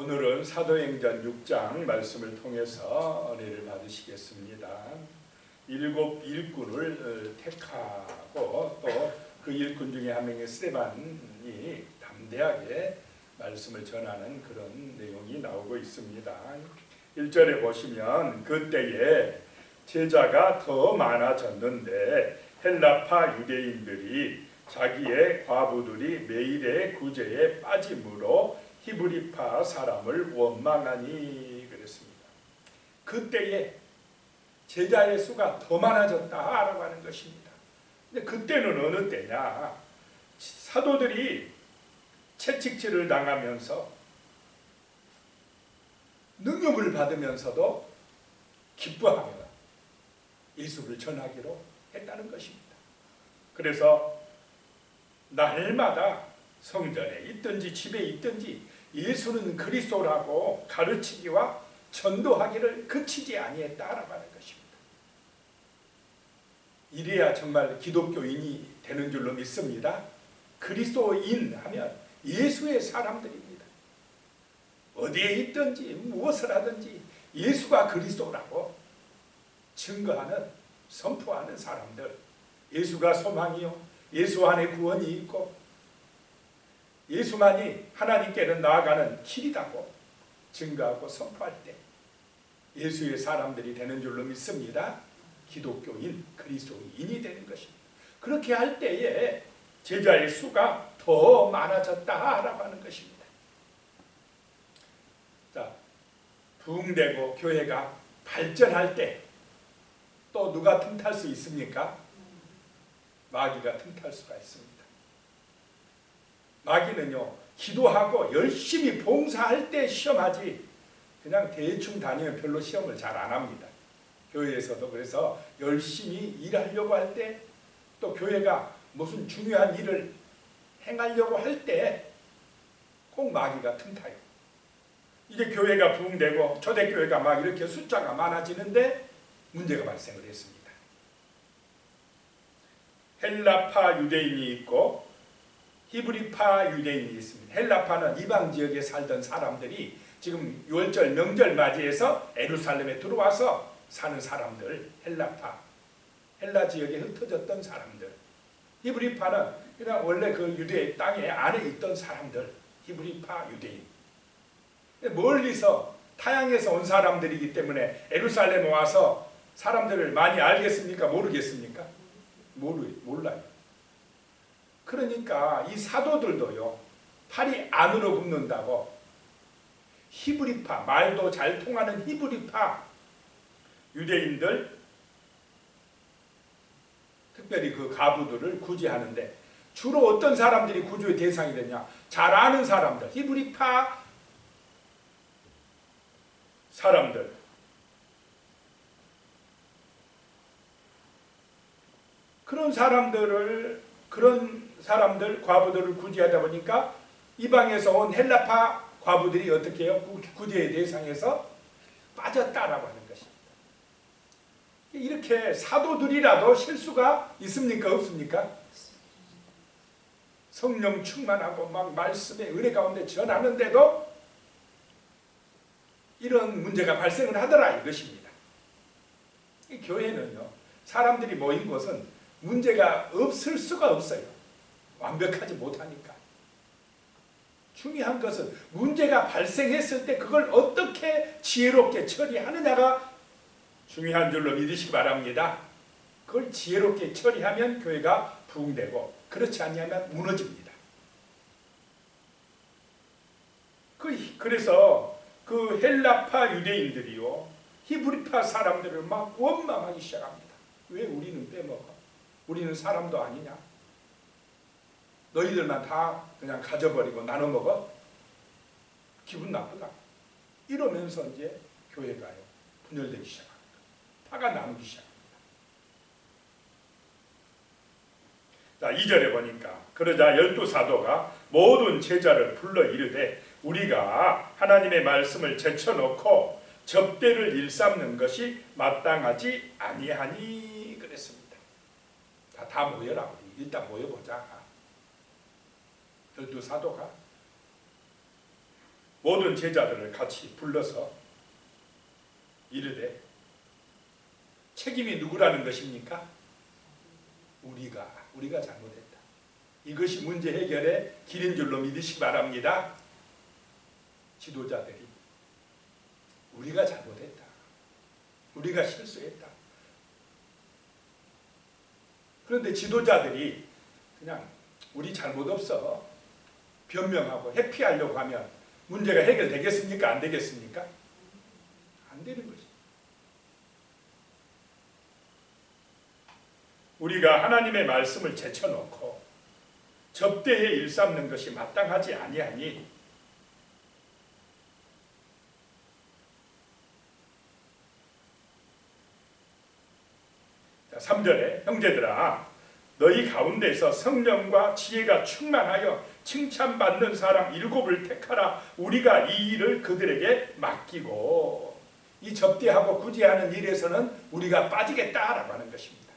오늘은 사도행전 6장 말씀을 통해서 은혜를 받으시겠습니다. 일곱 일꾼을 어, 택하고 또 그 일꾼 중에 한 명의 스테반이 담대하게 말씀을 전하는 그런 내용이 나오고 있습니다. 1절에 보시면 그때에 제자가 더 많아졌는데 헬라파 유대인들이 자기의 과부들이 매일의 구제에 빠짐으로 히브리파 사람을 원망하니 그랬습니다. 그때에 제자의 수가 더 많아졌다라고 하는 것입니다. 근데 그때는 어느 때냐? 사도들이 채찍질을 당하면서 능력을 받으면서도 기뻐하며 예수를 전하기로 했다는 것입니다. 그래서 날마다 성전에 있든지 집에 있든지 예수는 그리스도라고 가르치기와 전도하기를 그치지 아니했다라고 하는 것입니다. 이래야 정말 기독교인이 되는 줄로 믿습니다. 그리스도인 하면 예수의 사람들입니다. 어디에 있든지 무엇을 하든지 예수가 그리스도라고 증거하는 선포하는 사람들 예수가 소망이요 예수 안에 구원이 있고 예수만이 하나님께는 나아가는 길이라고 증거하고 선포할 때 예수의 사람들이 되는 줄로 믿습니다. 기독교인, 그리스도인이 되는 것입니다. 그렇게 할 때에 제자의 수가 더 많아졌다라고 하는 것입니다. 자, 부흥되고 교회가 발전할 때 또 누가 틈탈 수 있습니까? 마귀가 틈탈 수가 있습니다. 마귀는요, 기도하고 열심히 봉사할 때 시험하지, 그냥 대충 다니면 별로 시험을 잘 안 합니다. 교회에서도 그래서 열심히 일하려고 할 때, 또 교회가 무슨 중요한 일을 행하려고 할 때, 꼭 마귀가 틈타요. 이게 교회가 부흥되고 초대교회가 막 이렇게 숫자가 많아지는데 문제가 발생을 했습니다. 헬라파 유대인이 있고 히브리파 유대인이 있습니다. 헬라파는 이방 지역에 살던 사람들이 지금 유월절 명절 맞이해서 에루살렘에 들어와서 사는 사람들 헬라파 헬라 지역에 흩어졌던 사람들 히브리파는 그냥 원래 그 유대 땅에 안에 있던 사람들 히브리파 유대인 멀리서 타양에서 온 사람들이기 때문에 에루살렘에 와서 사람들을 많이 알겠습니까? 모르겠습니까? 모르, 몰라요. 그러니까 이 사도들도요, 팔이 안으로 굽는다고. 히브리파, 말도 잘 통하는 히브리파. 유대인들, 특별히 그 가부들을 구제하는데 주로 어떤 사람들이 구조의 대상이 되냐? 잘 아는 사람들, 히브리파 사람들, 그런 사람들을 그런 사람들 과부들을 구제하다 보니까 이방에서 온 헬라파 과부들이 어떻게 해요? 구제의 대상에서 빠졌다라고 하는 것입니다. 이렇게 사도들이라도 실수가 있습니까? 없습니까? 성령 충만하고 막 말씀의 은혜 가운데 전하는데도 이런 문제가 발생을 하더라 이것입니다. 이 교회는요, 사람들이 모인 곳은 문제가 없을 수가 없어요. 완벽하지 못하니까. 중요한 것은 문제가 발생했을 때 그걸 어떻게 지혜롭게 처리하느냐가 중요한 줄로 믿으시기 바랍니다. 그걸 지혜롭게 처리하면 교회가 부흥되고 그렇지 않으면 무너집니다. 그, 그래서 그 헬라파 유대인들이요 히브리파 사람들을 막 원망하기 시작합니다. 왜 우리는 빼먹어? 우리는 사람도 아니냐? 너희들만 다 그냥 가져버리고 나눠 먹어? 기분 나쁘다. 이러면서 이제 교회가요 분열되기 시작합니다. 파가 나누기 시작합니다. 자, 2절에 보니까 그러자 열두 사도가 모든 제자를 불러 이르되 우리가 하나님의 말씀을 제쳐놓고 접대를 일삼는 것이 마땅하지 아니하니 다 모여라 일단 모여보자. 열두 사도가 모든 제자들을 같이 불러서 이르되 책임이 누구라는 것입니까? 우리가 우리가 잘못했다. 이것이 문제 해결의 길인 줄로 믿으시기 바랍니다. 지도자들이 우리가 잘못했다. 우리가 실수했다. 그런데 지도자들이 그냥 우리 잘못 없어 변명하고 회피하려고 하면 문제가 해결되겠습니까? 안 되겠습니까? 안 되는 거지. 우리가 하나님의 말씀을 제쳐놓고 접대에 일삼는 것이 마땅하지 아니하니 3절에 형제들아 너희 가운데서 성령과 지혜가 충만하여 칭찬받는 사람 일곱을 택하라 우리가 이 일을 그들에게 맡기고 이 접대하고 구제하는 일에서는 우리가 빠지겠다라고 하는 것입니다.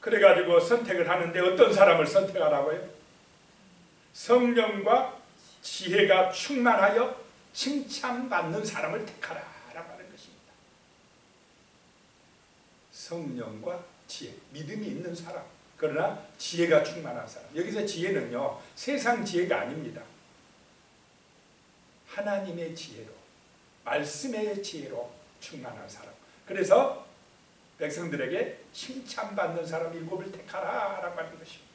그래가지고 선택을 하는데 어떤 사람을 선택하라고요? 성령과 지혜가 충만하여 칭찬받는 사람을 택하라 라고 하는 것입니다. 성령과 지혜, 믿음이 있는 사람, 그러나 지혜가 충만한 사람. 여기서 지혜는요, 세상 지혜가 아닙니다. 하나님의 지혜로, 말씀의 지혜로 충만한 사람. 그래서 백성들에게 칭찬받는 사람 일곱을 택하라 라고 하는 것입니다.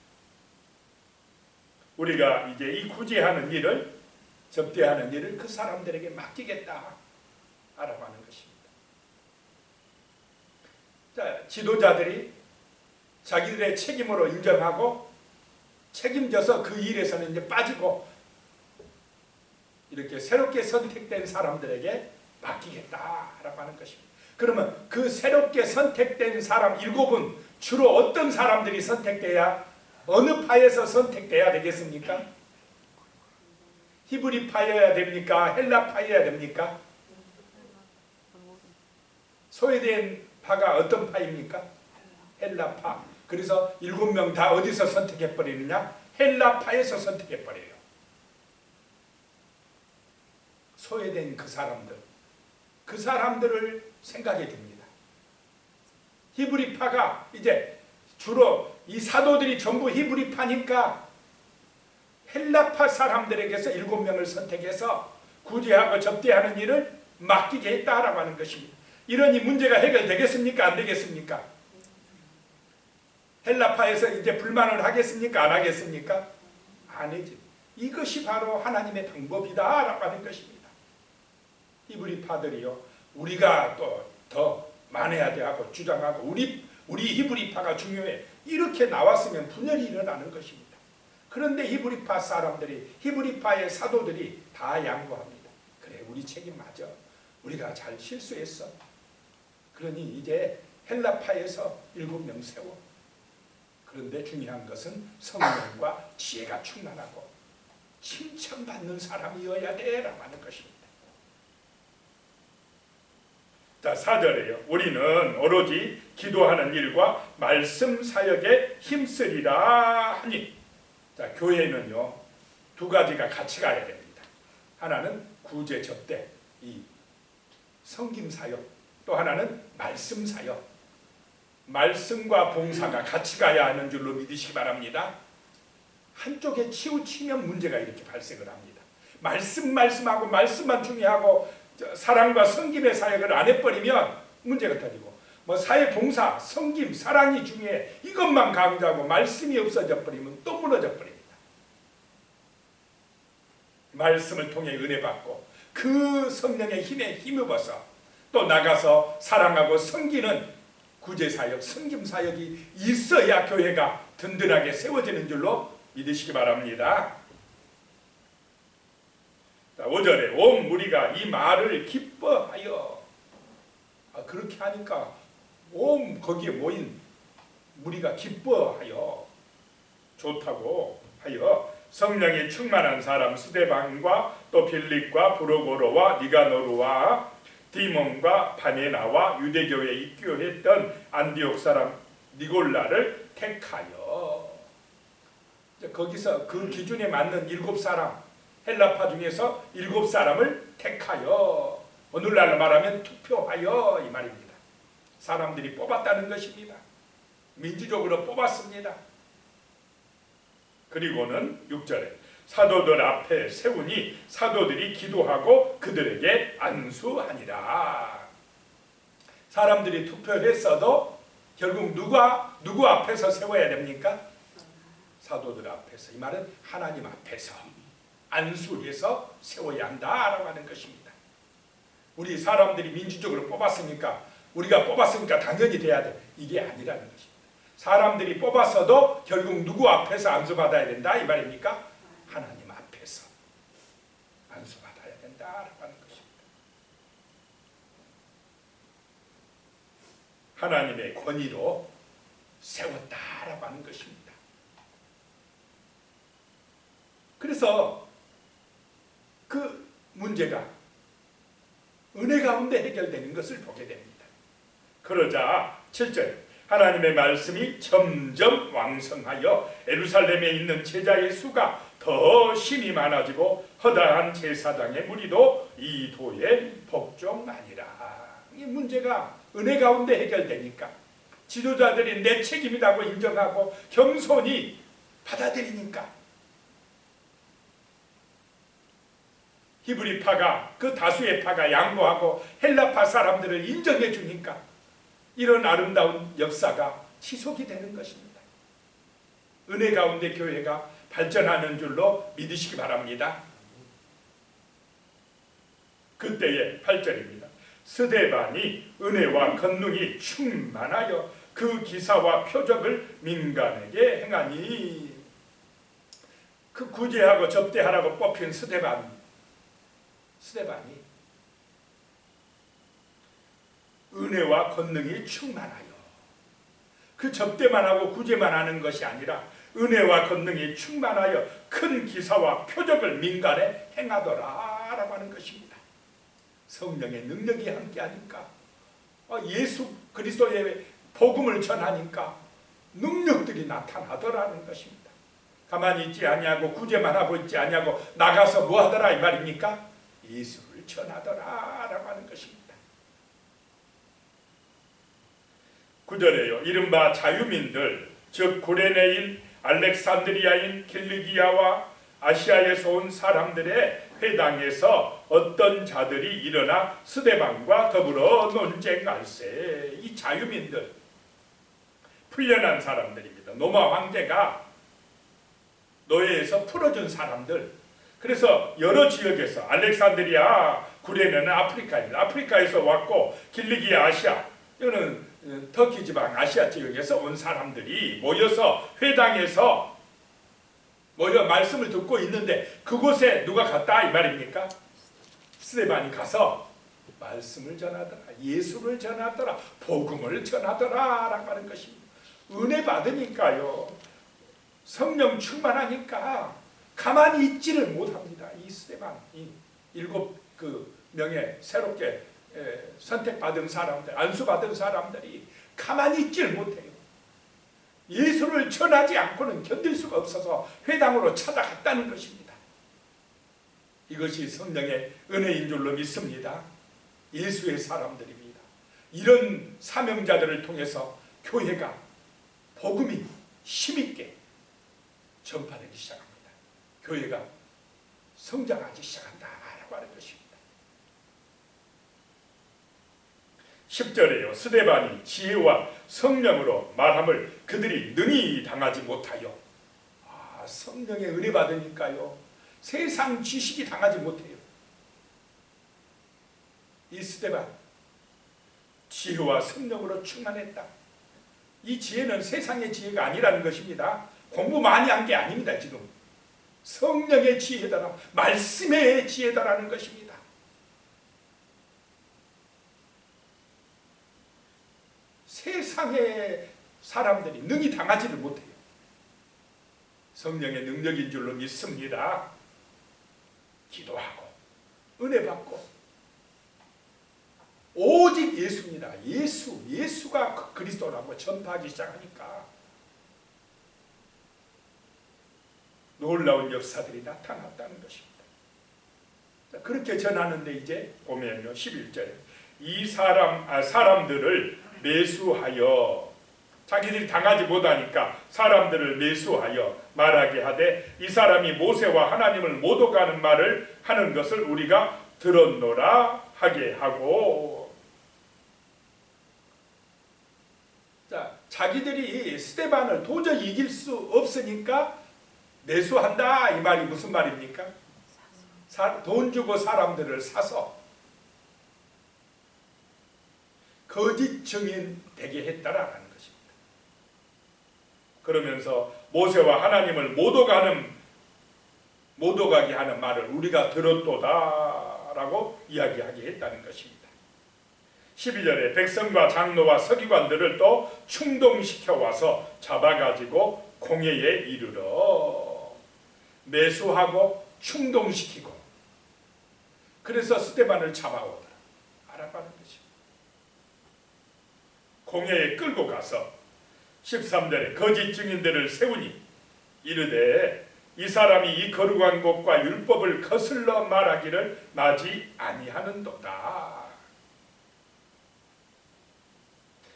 우리가 이제 이 구제하는 일을 접대하는 일을 그 사람들에게 맡기겠다 라고 하는 것입니다. 자, 지도자들이 자기들의 책임으로 인정하고 책임져서 그 일에서는 이제 빠지고 이렇게 새롭게 선택된 사람들에게 맡기겠다라고 하는 것입니다. 그러면 그 새롭게 선택된 사람 일곱은 주로 어떤 사람들이 선택돼야 어느 파에서 선택돼야 되겠습니까? 히브리 파여야 됩니까? 헬라 파여야 됩니까? 소외된 파가 어떤 파입니까? 헬라 파. 그래서 일곱 명 다 어디서 선택해 버리느냐? 헬라 파에서 선택해 버려요. 소외된 그 사람들, 그 사람들을 생각해 둡니다. 히브리 파가 이제 주로 이 사도들이 전부 히브리파니까 헬라파 사람들에게서 일곱 명을 선택해서 구제하고 접대하는 일을 맡기게 했다라고 하는 것입니다. 이러니 문제가 해결되겠습니까? 안 되겠습니까? 헬라파에서 이제 불만을 하겠습니까? 안 하겠습니까? 아니지. 이것이 바로 하나님의 방법이다라고 하는 것입니다. 히브리파들이요. 우리가 또 더 만해야 돼 하고 주장하고 우리 우리 히브리파가 중요해. 이렇게 나왔으면 분열이 일어나는 것입니다. 그런데 히브리파 사람들이 히브리파의 사도들이 다 양보합니다. 그래 우리 책임 맞아. 우리가 잘 실수했어. 그러니 이제 헬라파에서 일곱 명 세워. 그런데 중요한 것은 성령과 지혜가 충만하고 칭찬받는 사람이어야 돼라고 하는 것입니다. 자, 4절에요. 우리는 오로지 기도하는 일과 말씀 사역에 힘쓰리라 하니. 자, 교회는요. 두 가지가 같이 가야 됩니다. 하나는 구제 접대, 이 성김 사역. 또 하나는 말씀 사역. 말씀과 봉사가 같이 가야 하는 줄로 믿으시기 바랍니다. 한쪽에 치우치면 문제가 이렇게 발생을 합니다. 말씀 말씀하고 말씀만 중요하고 사랑과 성김의 사역을 안 해버리면 문제가 터지고 뭐 사회 봉사, 성김, 사랑이 중요해 이것만 강조하고 말씀이 없어져 버리면 또 무너져 버립니다. 말씀을 통해 은혜 받고 그 성령의 힘에 힘입어서 또 나가서 사랑하고 섬기는 구제 사역, 성김 사역이 있어야 교회가 든든하게 세워지는 줄로 믿으시기 바랍니다. 자, 5절에 온 무리가 이 말을 기뻐하여. 아, 그렇게 하니까 온 거기에 모인 무리가 기뻐하여. 좋다고 하여 성령이 충만한 사람 스데반과 또 빌립과 브로고로와 니가노르와 디몬과 바네나와 유대교에 입교했던 안디옥 사람 니골라를 택하여. 거기서 그 기준에 맞는 일곱 사람 헬라파 중에서 일곱 사람을 택하여 오늘날로 말하면 투표하여 이 말입니다. 사람들이 뽑았다는 것입니다. 민주적으로 뽑았습니다. 그리고는 6절에 사도들 앞에 세우니 사도들이 기도하고 그들에게 안수하니라. 사람들이 투표했어도 결국 누가 누구 앞에서 세워야 됩니까? 사도들 앞에서 이 말은 하나님 앞에서 안수해서 세워야 한다라고 하는 것입니다. 우리 사람들이 민주적으로 뽑았으니까 우리가 뽑았으니까 당연히 돼야 돼. 이게 아니라는 것입니다. 사람들이 뽑았어도 결국 누구 앞에서 안수받아야 된다 이 말입니까? 하나님 앞에서 안수받아야 된다라고 하는 것입니다. 하나님의 권위로 세웠다라고 하는 것입니다. 그래서 그 문제가 은혜 가운데 해결되는 것을 보게 됩니다. 그러자 7절 하나님의 말씀이 점점 왕성하여 에루살렘에 있는 제자의 수가 더 심히 많아지고 허다한 제사장의 무리도 이 도에 복종하니라. 이 문제가 은혜 가운데 해결되니까 지도자들이 내 책임이라고 인정하고 겸손히 받아들이니까 히브리파가 그 다수의 파가 양보하고 헬라파 사람들을 인정해 주니까 이런 아름다운 역사가 지속이 되는 것입니다. 은혜 가운데 교회가 발전하는 줄로 믿으시기 바랍니다. 그때의 8절입니다. 스데반이 은혜와 권능이 충만하여 그 기사와 표적을 민간에게 행하니 그 구제하고 접대하라고 뽑힌 스데반 스데반이 은혜와 권능이 충만하여 그 접대만 하고 구제만 하는 것이 아니라 은혜와 권능이 충만하여 큰 기사와 표적을 민간에 행하더라 라고 하는 것입니다. 성령의 능력이 함께하니까 어, 예수 그리스도의 복음을 전하니까 능력들이 나타나더라는 것입니다. 가만히 있지 아니하고 구제만 하고 있지 아니하고 나가서 뭐 하더라 이 말입니까? 예수를 전하더라 라고 하는 것입니다. 구절에요. 이른바 자유민들 즉 구레네인 알렉산드리아인 길리기아와 아시아에서 온 사람들의 회당에서 어떤 자들이 일어나 스데반과 더불어 논쟁할세. 이 자유민들 풀려난 사람들입니다. 로마 황제가 노예에서 풀어준 사람들. 그래서 여러 지역에서 알렉산드리아 구레네는 아프리카입니다. 아프리카에서 왔고 길리기아 아시아 이거는 터키 지방 아시아 지역에서 온 사람들이 모여서 회당에서 모여 말씀을 듣고 있는데 그곳에 누가 갔다 이 말입니까? 스데반이 가서 말씀을 전하더라 예수를 전하더라 복음을 전하더라 라고 하는 것입니다. 은혜 받으니까요 성령 충만하니까 가만히 있지를 못합니다. 이 스데반 이 일곱 그 명의 새롭게 예, 선택받은 사람들, 안수받은 사람들이 가만히 있지를 못해요. 예수를 전하지 않고는 견딜 수가 없어서 회당으로 찾아갔다는 것입니다. 이것이 성령의 은혜인 줄로 믿습니다. 예수의 사람들입니다. 이런 사명자들을 통해서 교회가 복음이 힘있게 전파되기 시작합니다. 교회가 성장하기 시작한다라고 하는 것입니다. 10절에요. 스데반이 지혜와 성령으로 말함을 그들이 능히 당하지 못하여 아, 성령의 은혜 받으니까요. 세상 지식이 당하지 못해요. 이 스데반 지혜와 성령으로 충만했다. 이 지혜는 세상의 지혜가 아니라는 것입니다. 공부 많이 한 게 아닙니다. 지금 성령의 지혜다라 말씀의 지혜다라는 것입니다. 세상의 사람들이 능히 당하지를 못해요. 성령의 능력인 줄로 믿습니다. 기도하고 은혜 받고 오직 예수입니다. 예수, 예수가 그 그리스도라고 전파하기 시작하니까 놀라운 역사들이 나타났다는 것입니다. 자, 그렇게 전하는데 이제 보면요 11절에 이 사람 아, 사람들을 매수하여. 자기들이 당하지 못하니까 사람들을 매수하여 말하게 하되 이 사람이 모세와 하나님을 모독하는 말을 하는 것을 우리가 들었노라 하게 하고. 자 자기들이 스테반을 도저히 이길 수 없으니까 매수한다 이 말이 무슨 말입니까? 사, 돈 주고 사람들을 사서 거짓 증인 되게 했다라는 것입니다. 그러면서 모세와 하나님을 모독하는 모독하게 하는 말을 우리가 들었도다라고 이야기하게 했다는 것입니다. 12절에 백성과 장로와 서기관들을 또 충동시켜 와서 잡아가지고 공회에 이르러 매수하고 충동시키고 그래서 스테반을 잡아오더라 알아가는 것입니다. 공회에 끌고 가서 13절에 거짓 증인들을 세우니 이르되 이 사람이 이 거룩한 곳과 율법을 거슬러 말하기를 나지 아니하는도다.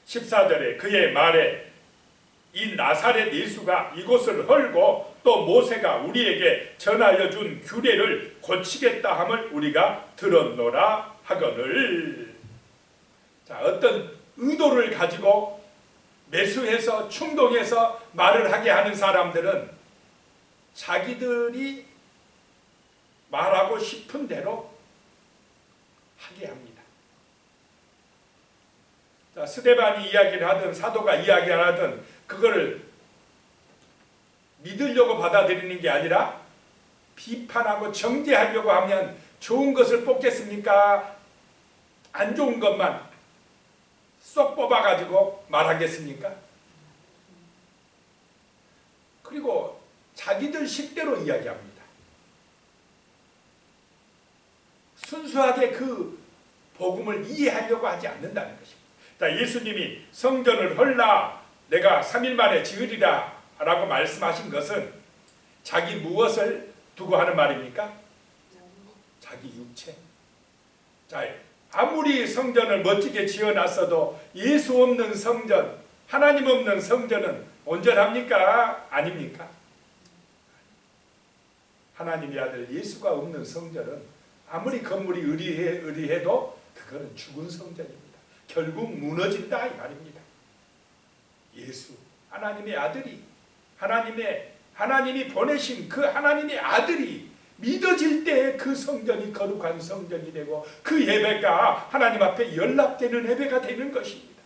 14절에 그의 말에 이 나사렛 예수가 이곳을 헐고 또 모세가 우리에게 전하여 준 규례를 고치겠다 함을 우리가 들었노라 하거늘 자 어떤 의도를 가지고 매수해서 충동해서 말을 하게 하는 사람들은 자기들이 말하고 싶은 대로 하게 합니다. 자, 스데반이 이야기를 하든 사도가 이야기를 하든 그거를 믿으려고 받아들이는 게 아니라 비판하고 정죄하려고 하면 좋은 것을 뽑겠습니까? 안 좋은 것만 쏙 뽑아가지고 말하겠습니까? 그리고 자기들 식대로 이야기합니다. 순수하게 그 복음을 이해하려고 하지 않는다는 것입니다. 자, 예수님이 성전을 헐라 내가 3일 만에 지으리라 라고 말씀하신 것은 자기 무엇을 두고 하는 말입니까? 자기 육체. 자, 아무리 성전을 멋지게 지어놨어도 예수 없는 성전, 하나님 없는 성전은 온전합니까? 아닙니까? 하나님의 아들 예수가 없는 성전은 아무리 건물이 의리해, 의리해도 그거는 죽은 성전입니다. 결국 무너진다 이 말입니다. 예수, 하나님의 아들이 하나님의 하나님이 보내신 그 하나님의 아들이 믿어질 때그 성전이 거룩한 성전이 되고 그 예배가 하나님 앞에 연락되는 예배가 되는 것입니다.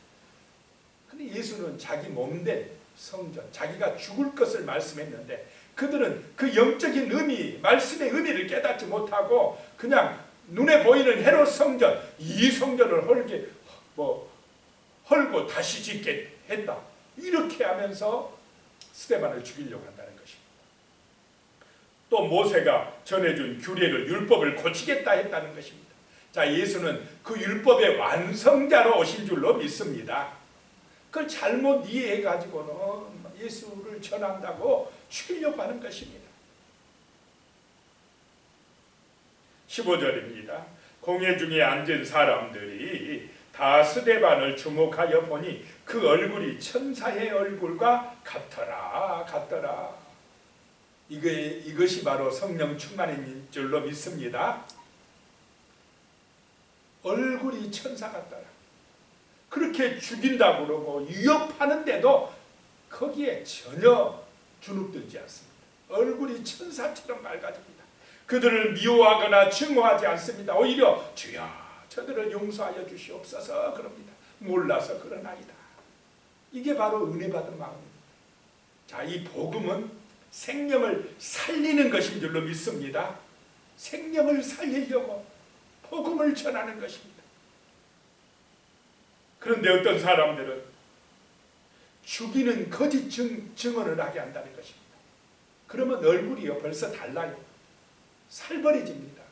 근데 예수는 자기 몸된 성전, 자기가 죽을 것을 말씀했는데 그들은 그 영적인 의미, 말씀의 의미를 깨닫지 못하고 그냥 눈에 보이는 헤롯 성전, 이 성전을 헐게 뭐 헐고 다시 짓게 했다. 이렇게 하면서 스테반을 죽이려고 한다는 것입니다. 또 모세가 전해준 규례를 율법을 고치겠다 했다는 것입니다. 자, 예수는 그 율법의 완성자로 오신 줄로 믿습니다. 그걸 잘못 이해해 가지고는 예수를 전한다고 죽이려고 하는 것입니다. 15절입니다. 공회 중에 앉은 사람들이 다 스데반을 주목하여 보니 그 얼굴이 천사의 얼굴과 같더라 같더라. 이거 이것이 바로 성령 충만인 줄로 믿습니다. 얼굴이 천사 같더라. 그렇게 죽인다고 그러고 위협하는데도 거기에 전혀 주눅들지 않습니다. 얼굴이 천사처럼 맑아집니다. 그들을 미워하거나 증오하지 않습니다. 오히려 주여 저들을 용서하여 주시옵소서 그럽니다. 몰라서 그러나이다. 이게 바로 은혜 받은 마음입니다. 자, 이 복음은 생명을 살리는 것인 줄로 믿습니다. 생명을 살리려고 복음을 전하는 것입니다. 그런데 어떤 사람들은 죽이는 거짓 증, 증언을 하게 한다는 것입니다. 그러면 얼굴이요 벌써 달라요. 살벌해집니다.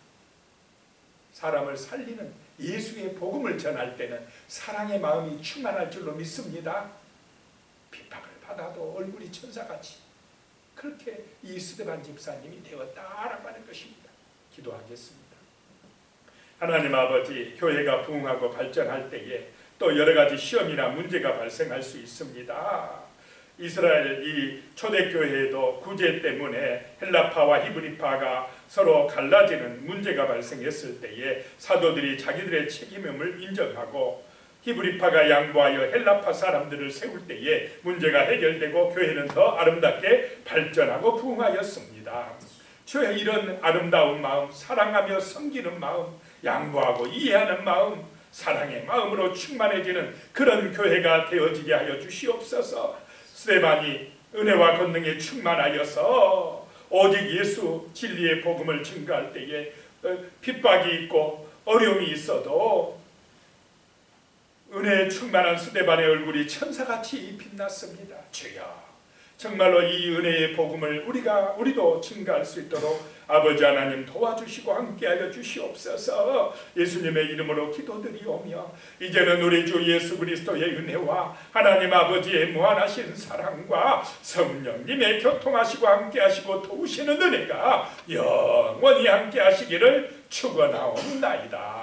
사람을 살리는 예수의 복음을 전할 때는 사랑의 마음이 충만할 줄로 믿습니다. 핍박을 받아도 얼굴이 천사같이 그렇게 이 스데반 집사님이 되었다라고 하는 것입니다. 기도하겠습니다. 하나님 아버지, 교회가 부흥하고 발전할 때에 또 여러 가지 시험이나 문제가 발생할 수 있습니다. 이스라엘 이 초대교회에도 구제 때문에 헬라파와 히브리파가 서로 갈라지는 문제가 발생했을 때에 사도들이 자기들의 책임임을 인정하고 히브리파가 양보하여 헬라파 사람들을 세울 때에 문제가 해결되고 교회는 더 아름답게 발전하고 부흥하였습니다. 주의 이런 아름다운 마음, 사랑하며 섬기는 마음, 양보하고 이해하는 마음, 사랑의 마음으로 충만해지는 그런 교회가 되어지게 하여 주시옵소서. 스테반이 은혜와 권능에 충만하여서 오직 예수 진리의 복음을 증거할 때에 어, 핍박이 있고 어려움이 있어도 은혜에 충만한 스테반의 얼굴이 천사같이 빛났습니다. 주여, 정말로 이 은혜의 복음을 우리가 우리도 증가할 수 있도록 아버지 하나님 도와주시고 함께하여 주시옵소서. 예수님의 이름으로 기도드리오며 이제는 우리 주 예수 그리스도의 은혜와 하나님 아버지의 무한하신 사랑과 성령님의 교통하시고 함께하시고 도우시는 은혜가 영원히 함께하시기를 축원하옵나이다.